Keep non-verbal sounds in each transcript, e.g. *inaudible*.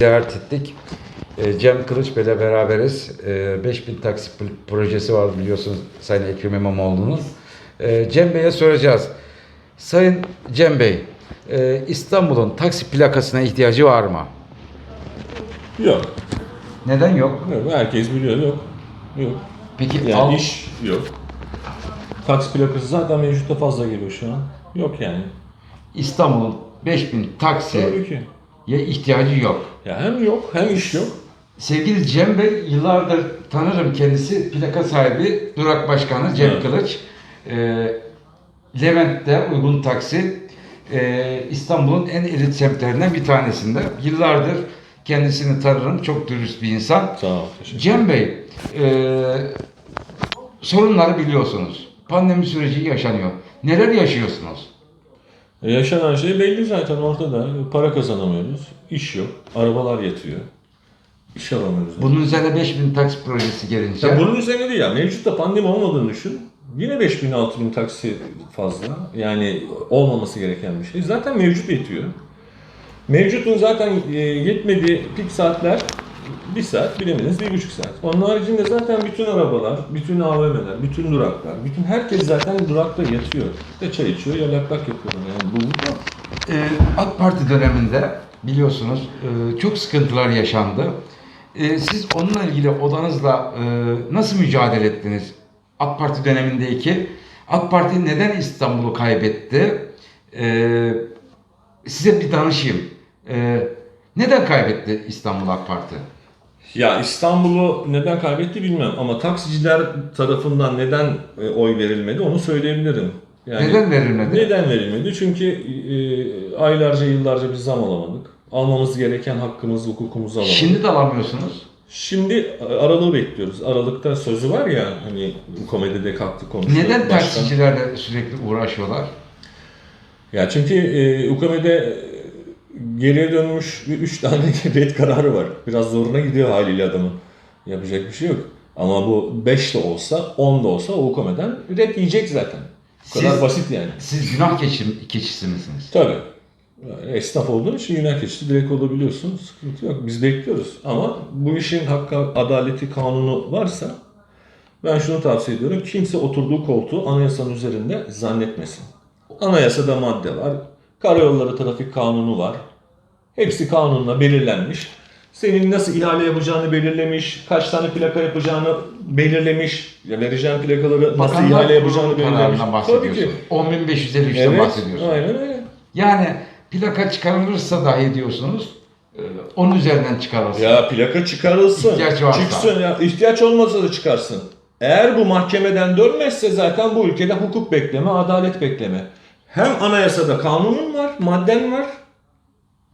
ziyaret ettik. E, Cem Kılıç Bey'le beraberiz. E, 5000 taksi p- projesi var biliyorsunuz Sayın Ekrem İmamoğlu'nun. E, Cem Bey'e soracağız. Sayın Cem Bey, e, İstanbul'un taksi plakasına ihtiyacı var mı? Yok. Neden yok? yok. Herkes biliyor yok. Yok. Peki Yani al- iş yok. Taksi plakası zaten mevcutta fazla geliyor şu an. Yok yani. İstanbul'un 5000 taksiye ihtiyacı yok. Ya hem yok hem iş yok. Sevgili Cem Bey, yıllardır tanırım kendisi. Plaka sahibi, durak başkanı Cem Evet. Kılıç. Ee, Levent'te uygun taksi. Ee, İstanbul'un en elit semtlerinden bir tanesinde. Yıllardır kendisini tanırım. Çok dürüst bir insan. Sağ ol. Cem Bey, e, sorunları biliyorsunuz. Pandemi süreci yaşanıyor. Neler yaşıyorsunuz? E, yaşanan şey belli zaten ortada. Para kazanamıyoruz. İş yok. Arabalar yatıyor. İş alamıyoruz. Bunun üzerine 5000 taksi projesi gelince... Ya bunun üzerine değil ya. Mevcutta pandemi olmadığını düşün. Yine 5000 6000 taksi fazla. Yani olmaması gereken bir şey. Zaten mevcut yetiyor. Mevcutun zaten e, yetmediği pik saatler bir saat, bilemediniz bir buçuk saat. Onun haricinde zaten bütün arabalar, bütün AVM'ler, bütün duraklar, bütün herkes zaten durakta yatıyor. Ya çay içiyor ya lak lak yapıyorlar. Yani bu Ee, AK Parti döneminde biliyorsunuz e, çok sıkıntılar yaşandı. Ee, siz onunla ilgili odanızla e, nasıl mücadele ettiniz? AK Parti dönemindeki AK Parti neden İstanbul'u kaybetti? Size bir danışayım. Neden kaybetti İstanbul AK Parti? Ya İstanbul'u neden kaybetti bilmem ama taksiciler tarafından neden e, oy verilmedi onu söyleyebilirim. Yani neden verilmedi? Neden verilmedi? Çünkü e, aylarca yıllarca biz zam alamadık. Almamız gereken hakkımızı, hukukumuzu alamadık. Şimdi, de alamıyorsunuz. Şimdi aralığı bekliyoruz. Aralıkta sözü var ya hani komedide kalktı konuşuyor. Neden başkan. taksicilerle sürekli uğraşıyorlar? Ya çünkü e, UKM'de geriye dönmüş bir üç tane *laughs* red kararı var. Biraz zoruna gidiyor haliyle adamın. Yapacak bir şey yok. Ama bu 5 de olsa 10 da olsa o UKM'den red yiyecek zaten. Bu kadar Siz- basit yani. Siz günah keçi, keçisi misiniz? Tabii. Yani esnaf olduğun için günah keçisi direkt olabiliyorsun. Sıkıntı yok. Biz bekliyoruz. Ama bu işin hakkı, adaleti, kanunu varsa ben şunu tavsiye ediyorum. Kimse oturduğu koltuğu anayasanın üzerinde zannetmesin. Anayasada madde var. Karayolları trafik kanunu var. Hepsi kanunla belirlenmiş. Senin nasıl ihale yapacağını belirlemiş, kaç tane plaka yapacağını belirlemiş, ya vereceğin plakaları nasıl Bakanlar ihale yapacağını Kurulu belirlemiş. kararından Tabii ki. bahsediyorsun. 10.553'ten Evet, bahsediyorsun. aynen öyle. Yani plaka çıkarılırsa dahi diyorsunuz, e, onun üzerinden çıkarılsın. Ya plaka çıkarılsın. İhtiyaç varsa. Çıksın ya. ihtiyaç olmasa da çıkarsın. Eğer bu mahkemeden dönmezse zaten bu ülkede hukuk bekleme, adalet bekleme. Hem anayasada kanunun var, madden var.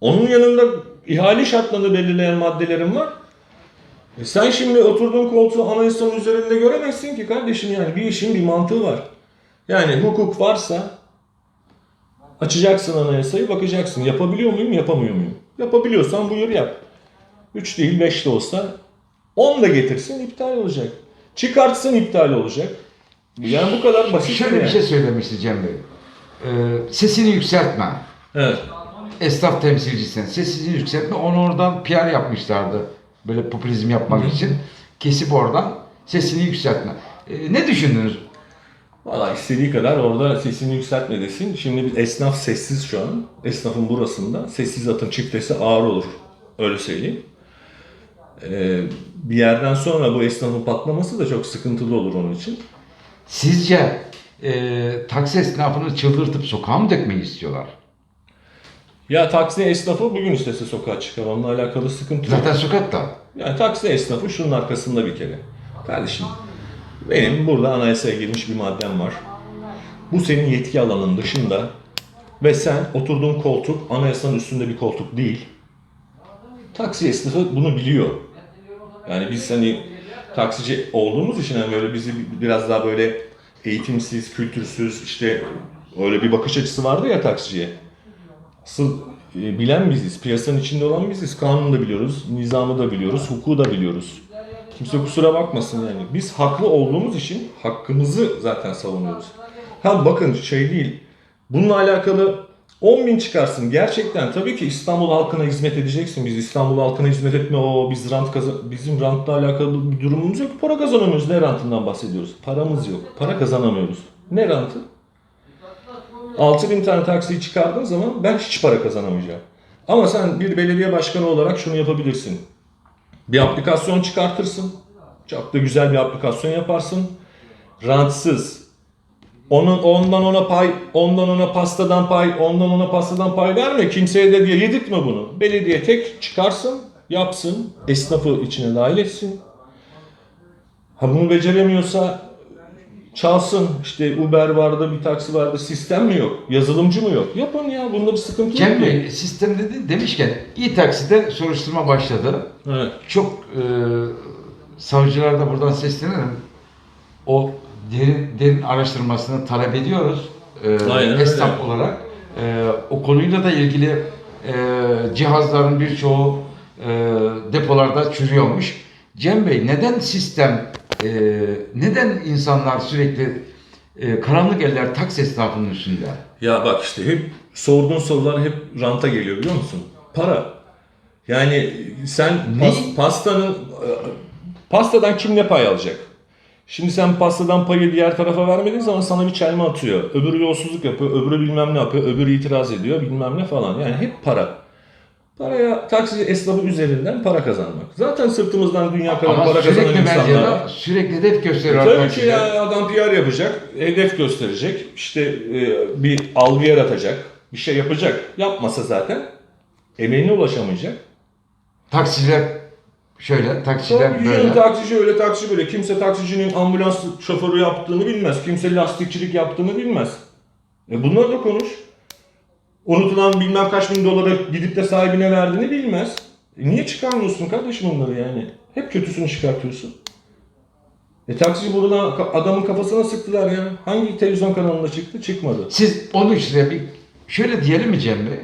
Onun yanında ihale şartlarını belirleyen maddelerin var. E sen şimdi oturduğun koltuğu anayasanın üzerinde göremezsin ki kardeşim yani bir işin bir mantığı var. Yani hukuk varsa açacaksın anayasayı bakacaksın. Yapabiliyor muyum, yapamıyor muyum? Yapabiliyorsan buyur yap. 3 değil 5 de olsa 10 da getirsin iptal olacak. Çıkartsın iptal olacak. Yani bu kadar basit. Şöyle bir yani. şey söylemişti Cem Bey. E, sesini yükseltme. Evet. Esnaf temsilcisin. Sesini yükseltme. Onu oradan PR yapmışlardı. Böyle popülizm yapmak için. Kesip oradan sesini yükseltme. E, ne düşündünüz? Valla istediği kadar orada sesini yükseltme desin. Şimdi bir esnaf sessiz şu an. Esnafın burasında. Sessiz atın çiftesi ağır olur. Öyle söyleyeyim. Ee, bir yerden sonra bu esnafın patlaması da çok sıkıntılı olur onun için. Sizce e, taksi esnafını çıldırtıp sokağa mı dökmeyi istiyorlar? Ya taksi esnafı bugün istese sokağa çıkar. Onunla alakalı sıkıntı yok. Zaten sokakta. Yani taksi esnafı şunun arkasında bir kere. Kardeşim benim burada anayasaya girmiş bir maddem var. Bu senin yetki alanının dışında ve sen oturduğun koltuk anayasanın üstünde bir koltuk değil. Taksi esnafı bunu biliyor. Yani biz hani taksici olduğumuz için hani böyle bizi biraz daha böyle eğitimsiz, kültürsüz işte öyle bir bakış açısı vardı ya taksiciye. Asıl e, bilen biziz, piyasanın içinde olan biziz. Kanunu da biliyoruz, nizamı da biliyoruz, hukuku da biliyoruz. Kimse kusura bakmasın yani. Biz haklı olduğumuz için hakkımızı zaten savunuyoruz. Ha bakın şey değil, bununla alakalı 10 bin çıkarsın. Gerçekten tabii ki İstanbul halkına hizmet edeceksin. Biz İstanbul halkına hizmet etme o biz rant kazan bizim rantla alakalı bir durumumuz yok. Para kazanamıyoruz. Ne rantından bahsediyoruz? Paramız yok. Para kazanamıyoruz. Ne rantı? 6 bin tane taksiyi çıkardığın zaman ben hiç para kazanamayacağım. Ama sen bir belediye başkanı olarak şunu yapabilirsin. Bir aplikasyon çıkartırsın. Çok da güzel bir aplikasyon yaparsın. Rantsız. Onun ondan ona pay, ondan ona pastadan pay, ondan ona pastadan pay verme. Kimseye de diye yedirtme bunu. Belediye tek çıkarsın, yapsın, esnafı içine dahil etsin. Ha bunu beceremiyorsa çalsın. İşte Uber vardı, bir taksi vardı. Sistem mi yok? Yazılımcı mı yok? Yapın ya. Bunda bir sıkıntı yok. Cem Bey sistem dedi, demişken İ-Taksi'de soruşturma başladı. Evet. Çok e, savcılar da buradan seslenirim. O derin, derin araştırmasını talep ediyoruz. E, Aynen öyle. esnaf olarak. E, o konuyla da ilgili e, cihazların birçoğu e, depolarda çürüyormuş. Cem Bey neden sistem, e, neden insanlar sürekli e, karanlık eller taksi esnafının üstünde? Ya bak işte hep sorduğun sorular hep ranta geliyor biliyor musun? Para. Yani sen pas- pastanın e, pastadan kim ne pay alacak? Şimdi sen pastadan payı diğer tarafa vermediğin zaman sana bir çelme atıyor. Öbürü yolsuzluk yapıyor, öbürü bilmem ne yapıyor, öbürü itiraz ediyor bilmem ne falan. Yani hep para. Paraya taksi esnafı üzerinden para kazanmak. Zaten sırtımızdan dünya kadar Ama para kazanan sürekli insanlar. medyada sürekli hedef gösteriyor Tabii ki ya adam PR yapacak, hedef gösterecek, işte e, bir algı yaratacak, bir şey yapacak. Yapmasa zaten emeğine ulaşamayacak. Taksiciler şöyle, taksiciler Tabii böyle. taksici öyle, taksici böyle. Kimse taksicinin ambulans şoförü yaptığını bilmez. Kimse lastikçilik yaptığını bilmez. E bunları da konuş. Unutulan bilmem kaç bin dolara gidip de sahibine verdiğini bilmez. E niye çıkarmıyorsun kardeşim onları yani? Hep kötüsünü çıkartıyorsun. E taksici buradan adamın kafasına sıktılar ya. Hangi televizyon kanalında çıktı? Çıkmadı. Siz 13 liraya bir şöyle diyelim mi Cem Bey?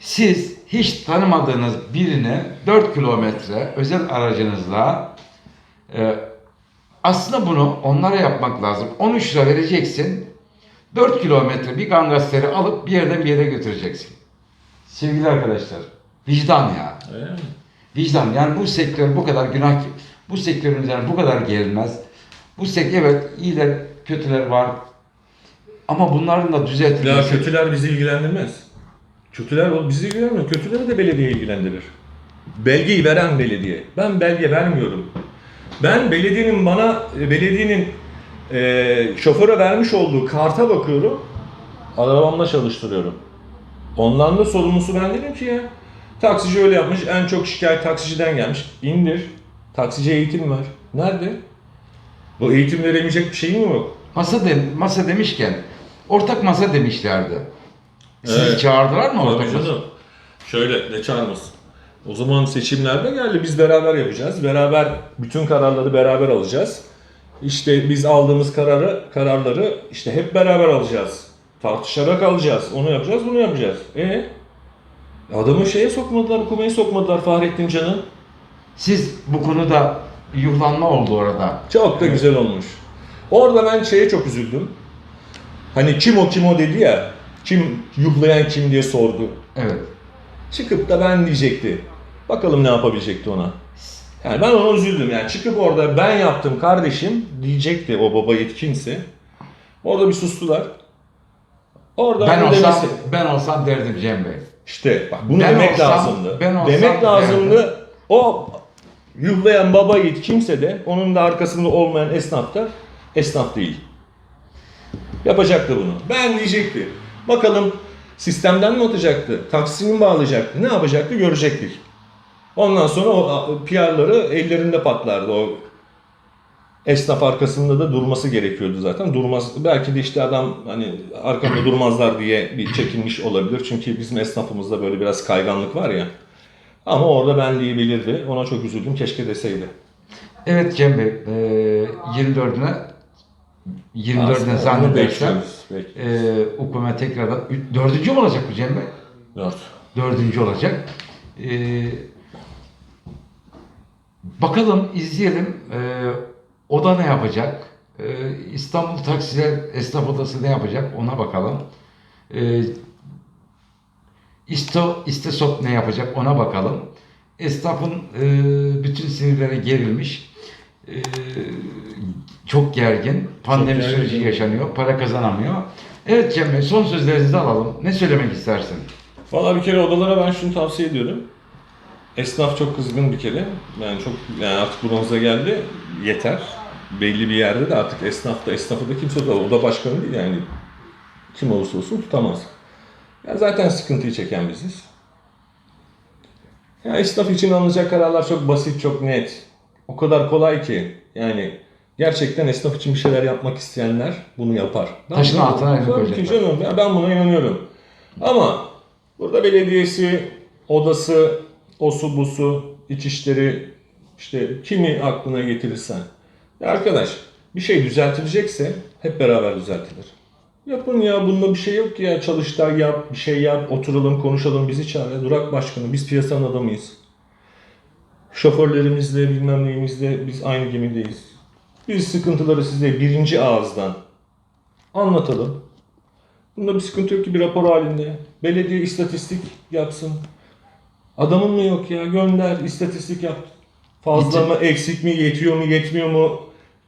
Siz hiç tanımadığınız birine 4 kilometre özel aracınızla e, aslında bunu onlara yapmak lazım. 13 lira vereceksin. 4 kilometre bir gangasteri alıp bir yerden bir yere götüreceksin. Sevgili arkadaşlar, vicdan ya. Vicdan yani bu sektör bu kadar günah bu sektörün üzerine bu kadar gerilmez. Bu sektör evet iyiler kötüler var. Ama bunların da Ya düzeltilmesi. kötüler bizi ilgilendirmez. Kötüler o bizi ilgilenmiyor. Kötüleri de belediye ilgilendirir. Belgeyi veren belediye. Ben belge vermiyorum. Ben belediyenin bana, e, belediyenin e, şoföre vermiş olduğu karta bakıyorum. Arabamla çalıştırıyorum. Ondan da sorumlusu ben dedim ki ya. Taksici öyle yapmış. En çok şikayet taksiciden gelmiş. İndir. Taksici eğitim ver. Nerede? Bu eğitim veremeyecek bir şeyin mi yok? Masa de, masa demişken ortak masa demişlerdi. Sizi Evet. çağırdılar mı canım. Şöyle ne çağırmasın. O zaman seçimlerde geldi. Biz beraber yapacağız. Beraber bütün kararları beraber alacağız. İşte biz aldığımız kararı kararları işte hep beraber alacağız. Tartışarak alacağız. Onu yapacağız, bunu yapacağız. E adamı şeye sokmadılar, hukumaya sokmadılar Fahrettin Can'ı. Siz bu konuda yuhlanma oldu orada. Çok da güzel olmuş. Orada ben şeye çok üzüldüm. Hani kim o kim o dedi ya. Kim yuhlayan kim diye sordu. Evet. Çıkıp da ben diyecekti. Bakalım ne yapabilecekti ona. Yani ben ona üzüldüm yani. Çıkıp orada ben yaptım kardeşim diyecekti o baba yetkinse. Orada bir sustular. Orada Ben olsam, demesi- ben olsam derdim Cem Bey. işte bak bunu Ben demek olsam- lazımdı. ben olsam demek lazımdı. derdim. O yuhlayan baba yiğit kimse de onun da arkasında olmayan esnaf da esnaf değil. Yapacaktı bunu. Ben diyecekti. Bakalım sistemden mi atacaktı? Taksini mi bağlayacaktı? Ne yapacaktı? Görecektik. Ondan sonra o PR'ları ellerinde patlardı. O esnaf arkasında da durması gerekiyordu zaten. Durmaz. Belki de işte adam hani arkamda durmazlar diye bir çekinmiş olabilir. Çünkü bizim esnafımızda böyle biraz kayganlık var ya. Ama orada benliği bilirdi. Ona çok üzüldüm. Keşke deseydi. Evet Cem Bey, e, 24'üne 24'üne Aslında bekliyoruz. Bekliyoruz. e, hukuma tekrardan dördüncü mü olacak bu Cem Bey? Dört. Dördüncü olacak. E, bakalım izleyelim. E, o da ne yapacak? E, İstanbul Taksiler Esnaf Odası ne yapacak? Ona bakalım. E, İsto, İstesop ne yapacak ona bakalım. Esnafın e, bütün sinirleri gerilmiş. E, çok gergin. Pandemi gergin. süreci yaşanıyor. Para kazanamıyor. Evet Cem Bey son sözlerinizi alalım. Ne söylemek istersin? Valla bir kere odalara ben şunu tavsiye ediyorum. Esnaf çok kızgın bir kere. Yani çok yani artık bronza geldi. Yeter. Belli bir yerde de artık esnafta esnafı da kimse tutamaz. Oda başkanı değil yani. Kim olursa olsun tutamaz. Ya zaten sıkıntıyı çeken biziz. Ya esnaf için alınacak kararlar çok basit, çok net. O kadar kolay ki. Yani gerçekten esnaf için bir şeyler yapmak isteyenler bunu yapar. Taşın Ben- altına elini koyacaklar. Ya ben buna inanıyorum. Ama burada belediyesi, odası, osu busu, içişleri, işte kimi aklına getirirsen. Ya arkadaş bir şey düzeltilecekse hep beraber düzeltilir. Yapın ya bunda bir şey yok ki ya çalıştay yap, bir şey yap, oturalım konuşalım bizi çağır. ya. Durak başkanı biz piyasanın adamıyız. Şoförlerimizle bilmem neyimizle biz aynı gemideyiz. Biz sıkıntıları size birinci ağızdan anlatalım. Bunda bir sıkıntı yok ki bir rapor halinde. Belediye istatistik yapsın. Adamın mı yok ya gönder istatistik yap. Fazla mı eksik mi yetiyor mu yetmiyor mu?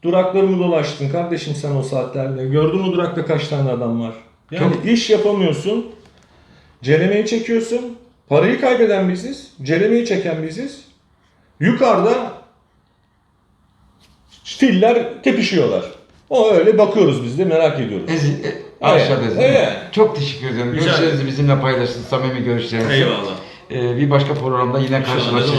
Durakları mı dolaştın kardeşim sen o saatlerde? Gördün mü durakta kaç tane adam var? Yani Çok- iş yapamıyorsun. Ceremeyi çekiyorsun. Parayı kaybeden biziz. Ceremeyi çeken biziz. Yukarıda filler tepişiyorlar. O öyle bakıyoruz biz de merak ediyoruz. Ezi, e, aşağıda ezin. evet. Çok teşekkür ederim. Rica Görüşlerinizi ederim. bizimle paylaştınız. Samimi görüşlerinizi. Eyvallah. Ee, bir başka programda yine İnşallah. karşılaşacağız.